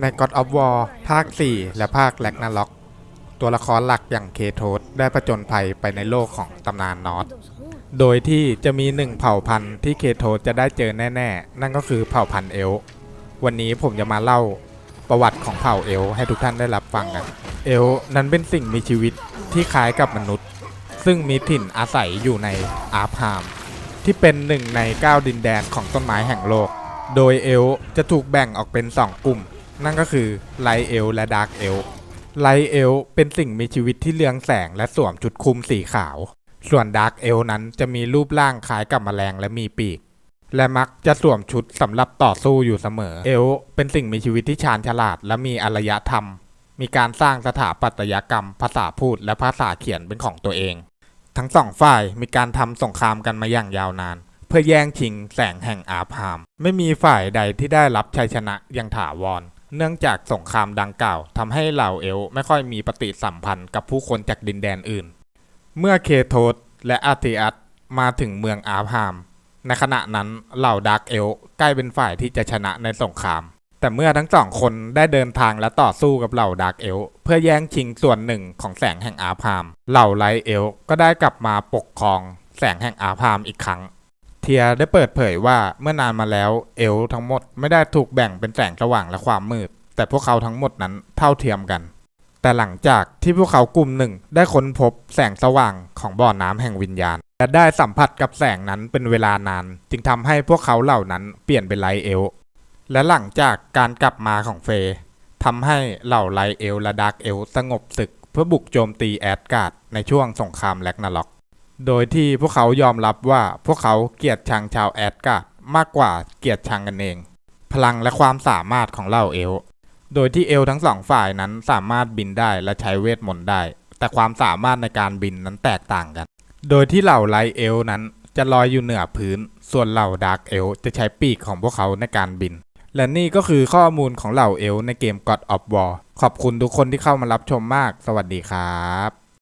ใน God of War ภาค 4 และภาค r a g n a r o k ตัวละครหลักอย่างเคโทสได้ผจญภัยไปในโลกของตำนานนอตโดยที่จะมีหนึ่งเผ่าพันธุ์ที่เคโทสจะได้เจอแน่ ๆ นั่นก็คือเผ่าพันธุ์เอล วันนี้ผมจะมาเล่าประวัติของเผ่าเอลให้ทุกท่านได้รับฟังกัน เอลนั้นเป็นสิ่งมีชีวิตที่คล้ายกับมนุษย์ ซึ่งมีถิ่นอาศัยอยู่ในอาร์พาม ที่เป็นหนึ่งใน 9 ดินแดนของต้นไม้แห่งโลก โดยเอลจะถูกแบ่งออกเป็น 2 กลุ่ม นั่นก็คือไลเอลและดาร์กเอลไลเอลเป็นสิ่งมีชีวิตที่เรืองแสงและสวมชุดคลุมสีขาว ส่วนดาร์กเอลนั้นจะมีรูปร่างคล้ายกับแมลงและมีปีก และมักจะสวมชุดสำหรับต่อสู้อยู่เสมอ เอลเป็นสิ่งมีชีวิตที่ชาญฉลาดและมีอารยธรรม มีการสร้างสถาปัตยกรรม ภาษาพูดและภาษาเขียนเป็นของตัวเอง ทั้งสองฝ่ายมีการทำสงครามกันมาอย่างยาวนาน เพื่อแย่งชิงแสงแห่งอาพาม ไม่มีฝ่ายใดที่ได้รับชัยชนะอย่างถาวร เนื่องจากสงครามดังกล่าวทำให้เหล่าเอลไม่ค่อยมีปฏิสัมพันธ์กับผู้คนจากดินแดนอื่น เมื่อเคโทสและอาติอัสมาถึงเมืองอาพาม ในขณะนั้นเหล่าดาร์กเอลใกล้เป็นฝ่ายที่จะชนะในสงคราม แต่เมื่อทั้งสองคนได้เดินทางและต่อสู้กับเหล่าดาร์กเอลเพื่อแย่งชิงส่วนหนึ่งของแสงแห่งอาพาม เหล่าไลท์เอลก็ได้กลับมาปกครองแสงแห่งอาพามอีกครั้ง ทียได้เปิดเผยว่าเมื่อนานมาแล้วเอลทั้งหมดไม่ได้ถูกแบ่งเป็นแสงสว่างและความมืด แต่พวกเขาทั้งหมดนั้นเท่าเทียมกัน แต่หลังจากที่พวกเขากลุ่มหนึ่งได้ค้นพบแสงสว่างของบ่อน้ำแห่งวิญญาณ และได้สัมผัสกับแสงนั้นเป็นเวลานาน จึงทำให้พวกเขาเหล่านั้นเปลี่ยนเป็นไลเอล และหลังจากการกลับมาของเฟย์ทำให้เหล่าไลเอลและดาร์กเอลสงบศึก เพื่อบุกโจมตีแอดการ์ดในช่วงสงครามแลกนาล็อก โดยที่พวกเขายอมรับว่าพวกเขาเกลียดชังชาวแอดการ์ดมากกว่าเกลียดชังกันเอง พลังและความสามารถของเหล่าเอล โดยที่เอลทั้งสองฝ่ายนั้นสามารถบินได้และใช้เวทมนต์ได้ แต่ความสามารถในการบินนั้นแตกต่างกัน โดยที่เหล่าไลเอลนั้นจะลอยอยู่เหนือพื้น ส่วนเหล่าดาร์กเอลจะใช้ปีกของพวกเขาในการบิน และนี่ก็คือข้อมูลของเหล่าเอลในเกม God of War ขอบคุณทุกคนที่เข้ามารับชมมาก สวัสดีครับ